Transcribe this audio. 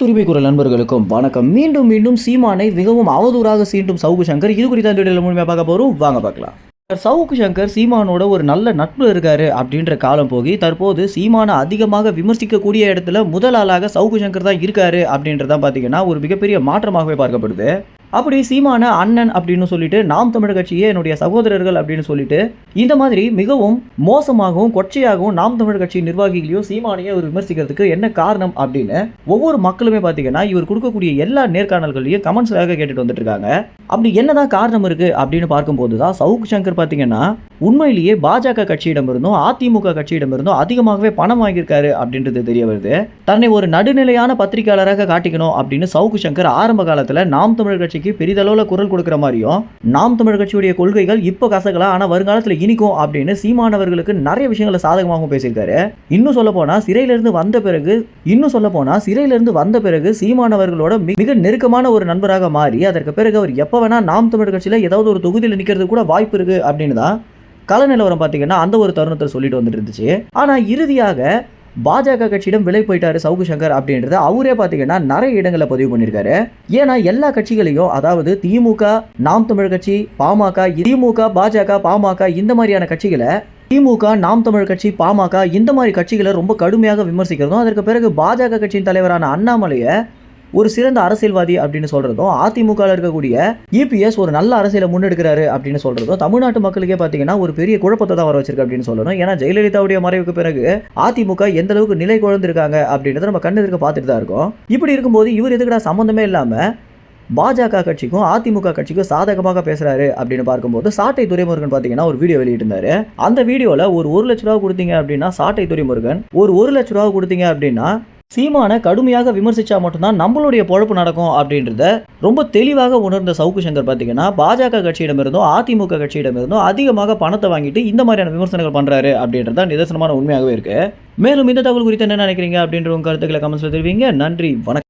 துரிமை குரல் நண்பர்களுக்கும் வணக்கம். மீண்டும் மீண்டும் சீமானை மிகவும் அவதூறாக சீண்டும் சவுகு சங்கர். இது குறித்த அந்த வீடியோவில் முழுமையாக பார்க்க போகிறோம் வாங்க பார்க்கலாம். சவுக்கு சங்கர் சீமானோட ஒரு நல்ல நட்பு இருக்காரு அப்படின்ற காலம் போகி தற்போது சீமானை அதிகமாக விமர்சிக்கக்கூடிய இடத்துல முதல் ஆளாக சவுக்கு சங்கர் தான் இருக்காரு அப்படின்றதான் பார்த்தீங்கன்னா ஒரு மிகப்பெரிய மாற்றமாகவே பார்க்கப்படுது. அப்படி சீமான அண்ணன் அப்படின்னு சொல்லிட்டு நாம் தமிழர் கட்சியே என்னுடைய சகோதரர்கள் அப்படின்னு சொல்லிட்டு இந்த மாதிரி மிகவும் மோசமாகவும் கொச்சையாகவும் நாம் தமிழர் கட்சி நிர்வாகிகளையும் சீமானையும் அவர் விமர்சிக்கிறதுக்கு என்ன காரணம் அப்படின்னு ஒவ்வொரு மக்களுமே பார்த்தீங்கன்னா இவர் கொடுக்கக்கூடிய எல்லா நேர்காணல்களையும் கமெண்ட்ஸாக கேட்டுட்டு வந்துட்டு இருக்காங்க அப்படி என்னதான் காரணம் இருக்கு அப்படின்னு பார்க்கும்போது தான் சவுக் சங்கர் பார்த்தீங்கன்னா உண்மையிலேயே பாஜக கட்சியிடமிருந்தும் அதிமுக கட்சியிடமிருந்தும் அதிகமாகவே பணம் வாங்கியிருக்காரு அப்படின்றது தெரிய வருது. தன்னை ஒரு நடுநிலையான பத்திரிகையாளராக காட்டிக்கணும் அப்படின்னு சவுக்கு சங்கர் ஆரம்ப காலத்தில் நாம் தமிழர் கட்சி கட்சிக்கு பெரிதளவில் குரல் கொடுக்குற மாதிரியும் நாம் தமிழர் கட்சியுடைய கொள்கைகள் இப்போ கசக்கலாம் ஆனால் வருங்காலத்தில் இனிக்கும் அப்படின்னு சீமானவர்களுக்கு நிறைய விஷயங்களை சாதகமாகவும் பேசியிருக்காரு. இன்னும் சொல்ல போனால் சிறையிலிருந்து வந்த பிறகு இன்னும் சொல்ல போனால் சிறையிலிருந்து வந்த பிறகு சீமானவர்களோட மிக நெருக்கமான ஒரு நண்பராக மாறி அதற்கு பிறகு அவர் எப்போ வேணால் நாம் தமிழர் கட்சியில் ஏதாவது ஒரு தொகுதியில் நிற்கிறது கூட வாய்ப்பு இருக்கு அப்படின்னு தான் கள நிலவரம் பார்த்தீங்கன்னா அந்த ஒரு தருணத்தை சொல்லிட்டு வந்துட்டு இருந்துச்சு. ஆனால் இறுதியாக பாஜக கட்சியிடம் விலை போயிட்டாரு சவுக்கு சங்கர் அப்படின்றத அவரே பார்த்தீங்கன்னா நிறைய இடங்களில் பதிவு பண்ணியிருக்காரு. ஏன்னா எல்லா கட்சிகளையும் அதாவது திமுக நாம் தமிழ் கட்சி பாமக திமுக பாஜக பாமக இந்த மாதிரியான கட்சிகளை திமுக நாம் தமிழ் கட்சி பாமக இந்த மாதிரி கட்சிகளை ரொம்ப கடுமையாக விமர்சிக்கிறதும் அதற்கு பிறகு பாஜக கட்சியின் தலைவரான அண்ணாமலையை ஒரு சிறந்த அரசியல்வாதி அப்படின்னு சொல்கிறதும் அதிமுகவில் இருக்கக்கூடிய இபிஎஸ் ஒரு நல்ல அரசியலை முன்னெடுக்கிறாரு அப்படின்னு சொல்கிறதும் தமிழ்நாட்டு மக்களுக்கே பார்த்தீங்கன்னா ஒரு பெரிய குழப்பத்தை தான் வர வச்சிருக்கு அப்படின்னு சொல்லணும். ஏன்னா ஜெயலலிதாவுடைய மறைவுக்கு பிறகு அதிமுக எந்த அளவுக்கு நிலை குழந்திருக்காங்க அப்படின்றத நம்ம கண்ணு இருக்க பார்த்துட்டு தான் இருக்கோம். இப்படி இருக்கும்போது இவர் எதுக்கடா சம்மந்தமே இல்லாமல் பாஜக கட்சிக்கும் அதிமுக கட்சிக்கும் சாதகமாக பேசுறாரு அப்படின்னு பார்க்கும்போது சாட்டை துரைமுருகன் பார்த்தீங்கன்னா ஒரு வீடியோ வெளியிட்டிருந்தாரு. அந்த வீடியோவில் ஒரு ஒரு லட்ச ரூபா கொடுத்தீங்க அப்படின்னா சாட்டை துரைமுருகன் ஒரு ஒரு லட்ச ரூபா கொடுத்தீங்க அப்படின்னா சீமானை கடுமையாக விமர்சிச்சா மட்டும்தான் நம்மளுடைய பொழப்பு நடக்கும் அப்படின்றத ரொம்ப தெளிவாக உணர்ந்த சவுக்கு சங்கர் பார்த்தீங்கன்னா பாஜக கட்சியிடமிருந்தும் அதிமுக கட்சியிடமிருந்தும் அதிகமாக பணத்தை வாங்கிட்டு இந்த மாதிரியான விமர்சனங்கள் பண்றாரு அப்படின்றது தான் நிதர்சனமான உண்மையாகவே இருக்கு. மேலும் இந்த தகவல் குறித்து என்ன நினைக்கிறீங்க அப்படின்ற உங்கள் கருத்துக்களை கமெண்ட்ஸில் தெரிவிங்க. நன்றி வணக்கம்.